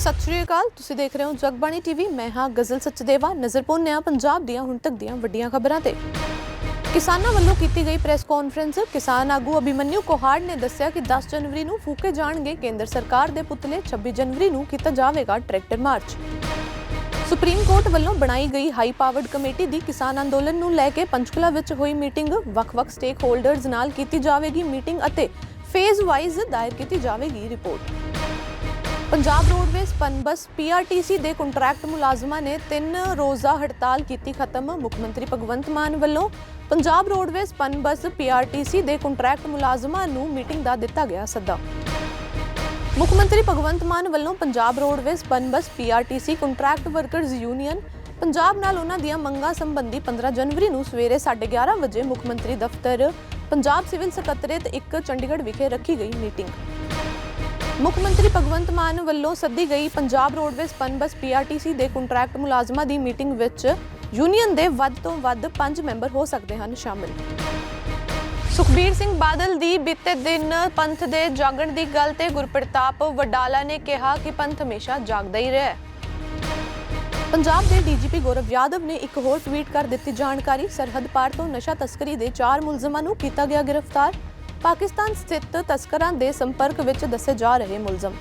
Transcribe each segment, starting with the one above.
ਸਤਿ ਸ਼੍ਰੀ ਅਕਾਲ, ਤੁਸੀਂ ਦੇਖ ਰਹੇ ਹੋ ਜਗਬਾਣੀ ਟੀਵੀ। ਮੈਂ ਹਾਂ ਗਜ਼ਲ ਸਚਦੇਵਾ, ਨਜ਼ਰ ਪਾਉਂਦੇ ਹਾਂ ਪੰਜਾਬ ਦੀਆਂ ਹੁਣ ਤੱਕ ਦੀਆਂ ਵੱਡੀਆਂ ਖਬਰਾਂ ਤੇ। ਕਿਸਾਨਾਂ ਵੱਲੋਂ ਕੀਤੀ ਗਈ ਪ੍ਰੈਸ ਕਾਨਫਰੰਸ। ਕਿਸਾਨ ਆਗੂ ਅਭਿਮਨਿਊ ਕੋਹਾੜ ਨੇ ਦੱਸਿਆ ਕਿ 10 ਜਨਵਰੀ ਨੂੰ ਫੂਕੇ ਜਾਣਗੇ। ਕੇਂਦਰ ਸਰਕਾਰ ਦੇ ਪੁਤਲੇ 26 ਜਨਵਰੀ ਨੂੰ ਕੀਤਾ ਜਾਵੇਗਾ ਟਰੈਕਟਰ ਮਾਰਚ। ਸੁਪਰੀਮ ਕੋਰਟ ਵੱਲੋਂ ਬਣਾਈ ਗਈ ਹਾਈ ਪਾਵਰਡ ਕਮੇਟੀ ਦੀ ਕਿਸਾਨ ਅੰਦੋਲਨ ਨੂੰ ਲੈ ਕੇ ਪੰਚਕੁਲਾ ਵਿੱਚ ਹੋਈ ਮੀਟਿੰਗ। ਵੱਖ-ਵੱਖ ਸਟੇਕ ਹੋਲਡਰਜ਼ ਨਾਲ ਕੀਤੀ ਜਾਵੇਗੀ ਮੀਟਿੰਗ ਅਤੇ ਫੇਜ਼ ਵਾਈਜ਼ ਦਾਇਰ ਕੀਤੀ ਜਾਵੇਗੀ report. Punjab roadways PUNBUS PRTC ਦੇ ਕੰਟਰੈਕਟ ਮੁਲਾਜ਼ਮਾਂ ਨੇ ਤਿੰਨ ਰੋਜ਼ਾ ਹੜਤਾਲ ਕੀਤੀ ਖਤਮ। ਮੁੱਖ ਮੰਤਰੀ ਭਗਵੰਤ ਮਾਨ ਵੱਲੋਂ ਪੰਜਾਬ ਰੋਡਵੇਜ਼ ਪਨਬਸ ਪੀਆਰਟੀਸੀ ਦੇ ਕੰਟਰੈਕਟ ਮੁਲਾਜ਼ਮਾਂ ਨੂੰ ਮੀਟਿੰਗ ਦਾ ਦਿੱਤਾ ਗਿਆ ਸੱਦਾ। ਮੁੱਖ ਮੰਤਰੀ ਭਗਵੰਤ ਮਾਨ ਵੱਲੋਂ Punjab roadways PUNBUS PRTC contract workers union Punjab ਨਾਲ ਉਹਨਾਂ ਦੀਆਂ ਮੰਗਾਂ ਸੰਬੰਧੀ 15 ਜਨਵਰੀ ਨੂੰ ਸਵੇਰੇ 11:30 ਵਜੇ ਮੁੱਖ ਮੰਤਰੀ ਦਫ਼ਤਰ ਪੰਜਾਬ ਸਿਵਲ ਸਕੱਤਰੇਤ 1 ਚੰਡੀਗੜ੍ਹ ਵਿਖੇ ਰੱਖੀ ਗਈ ਮੀਟਿੰਗ। ਮੁੱਖ ਮੰਤਰੀ ਭਗਵੰਤ ਮਾਨ ਵੱਲੋਂ ਸੱਦੀ ਗਈ ਪੰਜਾਬ ਰੋਡਵੇਜ਼ ਪਨਬਸ ਪੀਆਰਟੀਸੀ ਦੇ ਕੰਟਰੈਕਟ ਮੁਲਾਜ਼ਮਾਂ ਦੀ ਮੀਟਿੰਗ ਵਿੱਚ ਯੂਨੀਅਨ ਦੇ ਵੱਧ ਤੋਂ ਵੱਧ 5 ਮੈਂਬਰ ਹੋ ਸਕਦੇ ਹਨ ਸ਼ਾਮਿਲ। ਸੁਖਬੀਰ ਸਿੰਘ ਬਾਦਲ ਦੀ ਬੀਤੇ ਦਿਨ ਪੰਥ ਦੇ ਜਾਗਣ ਦੀ ਗੱਲ ਤੇ ਗੁਰਪ੍ਰਤਾਪ ਵਡਾਲਾ ਨੇ ਕਿਹਾ ਕਿ ਪੰਥ ਹਮੇਸ਼ਾ ਜਾਗਦਾ ਹੀ ਰਿਹਾ ਪੰਜਾਬ ਦੇ ਡੀਜੀਪੀ ਗੌਰਵ ਯਾਦਵ ਨੇ ਇੱਕ ਹੋਰ ਟਵੀਟ ਕਰ ਦਿੱਤੀ ਜਾਣਕਾਰੀ। ਸਰਹੱਦ ਪਾਰ ਤੋਂ ਨਸ਼ਾ ਤਸਕਰੀ ਦੇ ਚਾਰ ਮੁਲਜ਼ਮਾਂ ਨੂੰ ਕੀਤਾ ਗਿਆ ਗ੍ਰਿਫਤਾਰ। ਪਾਕਿਸਤਾਨ ਸਥਿਤ ਤਸਕਰਾਂ ਦੇ ਸੰਪਰਕ ਵਿੱਚ ਦੱਸੇ ਜਾ ਰਹੇ ਮੁਲਜ਼ਮ।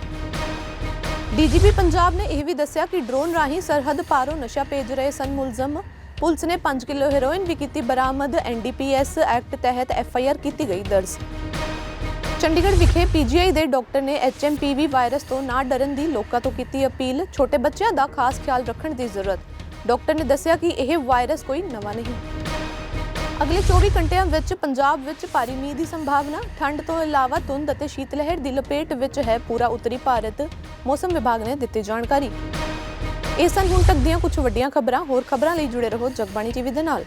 ਡੀਜੀਪੀ ਪੰਜਾਬ ਨੇ ਇਹ ਵੀ ਦੱਸਿਆ ਕਿ ਡਰੋਨ ਰਾਹੀਂ ਸਰਹੱਦ ਪਾਰੋਂ ਨਸ਼ਾ ਭੇਜ ਰਹੇ ਸਨ ਮੁਲਜ਼ਮ। ਪੁਲਿਸ ਨੇ 5 ਕਿਲੋ ਹੈਰੋਇਨ ਵੀ ਕੀਤੀ ਬਰਾਮਦ। ਐਨਡੀਪੀਐਸ ਐਕਟ ਤਹਿਤ ਐਫਆਈਆਰ ਕੀਤੀ ਗਈ ਦਰਜ। ਚੰਡੀਗੜ੍ਹ ਵਿਖੇ ਪੀਜੀਆਈ ਦੇ ਡਾਕਟਰ ਨੇ ਐਚਐਮਪੀਵੀ ਵਾਇਰਸ ਤੋਂ ਨਾ ਡਰਨ ਦੀ ਲੋਕਾਂ ਤੋਂ ਕੀਤੀ ਅਪੀਲ। ਛੋਟੇ ਬੱਚਿਆਂ ਦਾ ਖਾਸ ਖਿਆਲ ਰੱਖਣ ਦੀ ਜ਼ਰੂਰਤ। ਡਾਕਟਰ ਨੇ ਦੱਸਿਆ ਕਿ ਇਹ ਵਾਇਰਸ ਕੋਈ ਨਵਾਂ ਨਹੀਂ। ਅਗਲੇ 24 ਘੰਟਿਆਂ ਵਿੱਚ ਪੰਜਾਬ ਵਿੱਚ ਭਾਰੀ ਮੀਂਹ ਦੀ ਸੰਭਾਵਨਾ, ਠੰਡ ਤੋਂ ਇਲਾਵਾ ਧੁੰਦ ਅਤੇ ਸ਼ੀਤ ਲਹਿਰ ਦੀ ਲਪੇਟ ਵਿੱਚ ਹੈ ਪੂਰਾ ਉੱਤਰੀ ਭਾਰਤ। ਮੌਸਮ ਵਿਭਾਗ ਨੇ ਦਿੱਤੀ ਜਾਣਕਾਰੀ। ਇਸ ਸਨ ਹੁਣ ਤੱਕ ਦੀਆਂ ਕੁਝ ਵੱਡੀਆਂ ਖਬਰਾਂ, ਹੋਰ ਖਬਰਾਂ ਲਈ ਜੁੜੇ ਰਹੋ ਜਗਬਾਣੀ ਟੀਵੀ ਦੇ ਨਾਲ।